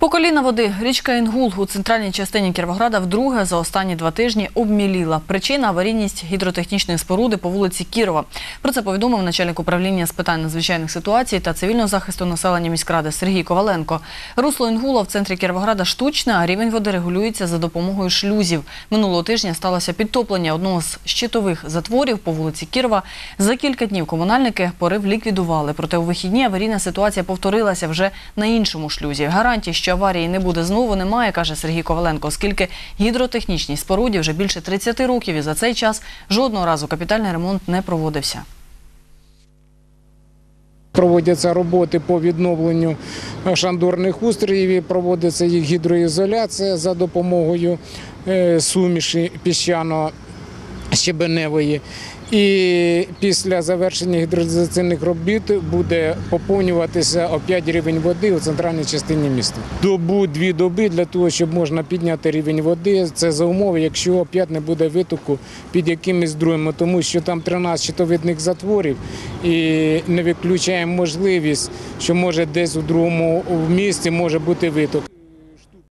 По коліна води річка Інгул у центральній частині Кіровограда вдруге за останні два тижні обміліла. Причина аварійність гідротехнічної споруди по вулиці Кірова. Про це повідомив начальник управління з питань надзвичайних ситуацій та цивільного захисту населення міськради Сергій Коваленко. Русло Інгула в центрі Кіровограда штучне, а рівень води регулюється за допомогою шлюзів. Минулого тижня сталося підтоплення одного з щитових затворів по вулиці Кірова. За кілька днів комунальники порив ліквідували. Проте у вихідні аварійна ситуація повторилася вже на іншому шлюзі. Гарантій, що аварії не буде знову, немає, каже Сергій Коваленко, оскільки гідротехнічній споруді вже більше 30 років і за цей час жодного разу капітальний ремонт не проводився. Проводяться роботи по відновленню шандорних устроїв, проводиться їх гідроізоляція за допомогою е, суміші піщано-щебеневої. І після завершення гідроізоляційних робіт буде поповнюватися опять рівень води у центральній частині міста. Добу, дві доби для того, щоб можна підняти рівень води. Це за умови, якщо опять не буде витоку під якимись другими, тому що там 13 щитовидних затворів і не виключаємо можливість, що може десь у другому місці може бути виток.